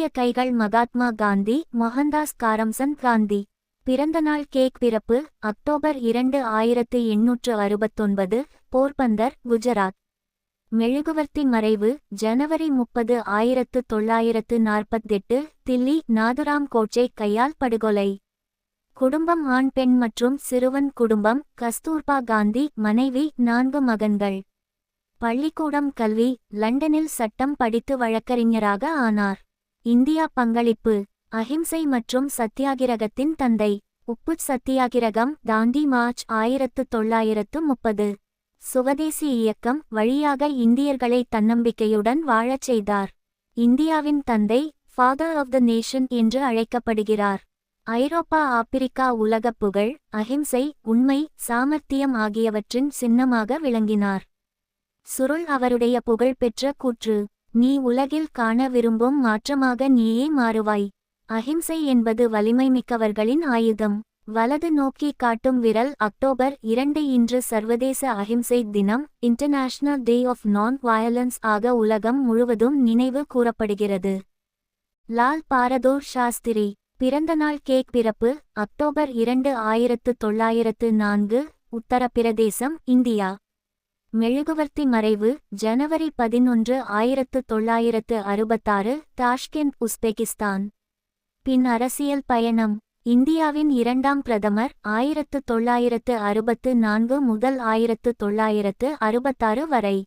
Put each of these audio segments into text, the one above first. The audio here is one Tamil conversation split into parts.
ஓங்கிய கைகள் மகாத்மா காந்தி மோகன்தாஸ் காரம்சந்த் காந்தி. பிறந்தநாள் கேக் பிறப்பு அக்டோபர் இரண்டு ஆயிரத்து எண்ணூற்று அறுபத்தொன்பது போர்பந்தர் குஜராத். மெழுகுவர்த்தி மறைவு ஜனவரி முப்பது ஆயிரத்து தொள்ளாயிரத்து நாற்பத்தெட்டு தில்லி நாதுராம் கோட்சே கையால் படுகொலை. குடும்பம் ஆண் பெண் மற்றும் சிறுவன் குடும்பம் கஸ்தூர்பா காந்தி மனைவி நான்கு மகன்கள். பள்ளிக்கூடம் கல்வி லண்டனில் சட்டம் படித்து வழக்கறிஞராக ஆனார். இந்தியா பங்களிப்பு அஹிம்சை மற்றும் சத்தியாகிரகத்தின் தந்தை உப்பு சத்தியாகிரகம் தாண்டி மார்ச் ஆயிரத்து தொள்ளாயிரத்து முப்பது. சுவதேசி இயக்கம் வழியாக இந்தியர்களை தன்னம்பிக்கையுடன் வாழச் செய்தார். இந்தியாவின் தந்தை ஃபாதர் ஆஃப் த நேஷன் என்று அழைக்கப்படுகிறார். ஐரோப்பா ஆப்பிரிக்கா உலகப் புகழ் அஹிம்சை உண்மை சாமர்த்தியம் ஆகியவற்றின் சின்னமாக விளங்கினார். சுருள் அவருடைய புகழ்பெற்ற கூற்று நீ உலகில் காண விரும்பும் மாற்றமாக நீயே மாறுவாய். அஹிம்சை என்பது வலிமைமிக்கவர்களின் ஆயுதம். வலது நோக்கி காட்டும் விரல் அக்டோபர் இரண்டு இன்று சர்வதேச அஹிம்சை தினம் international day of non violence ஆக உலகம் முழுவதும் நினைவு கூறப்படுகிறது. லால் பாரதூர் சாஸ்திரி. பிறந்தநாள் கேக் பிறப்பு அக்டோபர் இரண்டு ஆயிரத்து தொள்ளாயிரத்து நான்கு உத்தரப்பிரதேசம் இந்தியா. மெழுகுவர்த்தி மறைவு ஜனவரி பதினொன்று ஆயிரத்து தொள்ளாயிரத்து அறுபத்தாறு தாஷ்கெண்ட் உஸ்பெகிஸ்தான். பின் அரசியல் பயணம். இந்தியாவின் இரண்டாம் பிரதமர் ஆயிரத்து தொள்ளாயிரத்து அறுபத்து நான்கு முதல் ஆயிரத்து தொள்ளாயிரத்து அறுபத்தாறு வரை.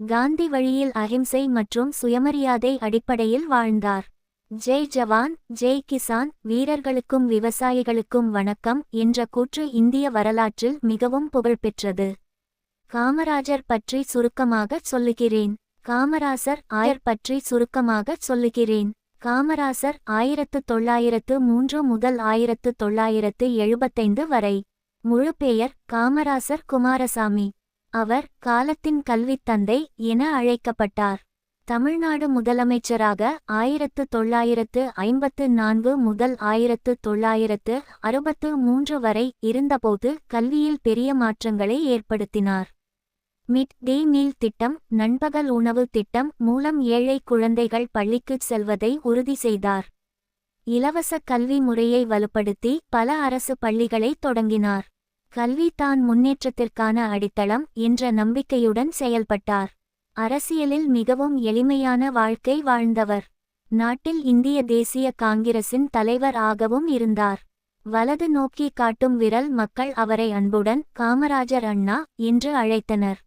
காந்தி வழியில் அஹிம்சை மற்றும் சுயமரியாதை அடிப்படையில் வாழ்ந்தார். ஜெய் ஜவான் ஜெய் கிசான் வீரர்களுக்கும் விவசாயிகளுக்கும் வணக்கம் என்ற கூற்று இந்திய வரலாற்றில் மிகவும் புகழ்பெற்றது. காமராஜர் பற்றி சுருக்கமாகச் சொல்லுகிறேன். காமராசர் ஆயர் பற்றி சுருக்கமாகச் சொல்லுகிறேன். காமராசர் ஆயிரத்து தொள்ளாயிரத்து மூன்று முதல் ஆயிரத்து தொள்ளாயிரத்து எழுபத்தைந்து வரை. முழு பெயர் காமராசர் குமாரசாமி. அவர் காலத்தின் கல்வித் தந்தை என அழைக்கப்பட்டார். தமிழ்நாடு முதலமைச்சராக ஆயிரத்து தொள்ளாயிரத்து ஐம்பத்து நான்கு முதல் ஆயிரத்து தொள்ளாயிரத்து அறுபத்து மூன்று வரை இருந்தபோது கல்வியில் பெரிய மாற்றங்களை ஏற்படுத்தினார். மிட் டே மீல் திட்டம் நண்பகல் உணவு திட்டம் மூலம் ஏழை குழந்தைகள் பள்ளிக்குச் செல்வதை உறுதி செய்தார். இலவச கல்வி முறையை வலுப்படுத்தி பல அரசு பள்ளிகளை தொடங்கினார். கல்வி தான் முன்னேற்றத்திற்கான அடித்தளம் என்ற நம்பிக்கையுடன் செயல்பட்டார். அரசியலில் மிகவும் எளிமையான வாழ்க்கை வாழ்ந்தவர். நாட்டில் இந்திய தேசிய காங்கிரசின் தலைவர் ஆகவும் இருந்தார். வலது நோக்கி காட்டும் விரல் மக்கள் அவரை அன்புடன் காமராஜர் அண்ணா என்று அழைத்தனர்.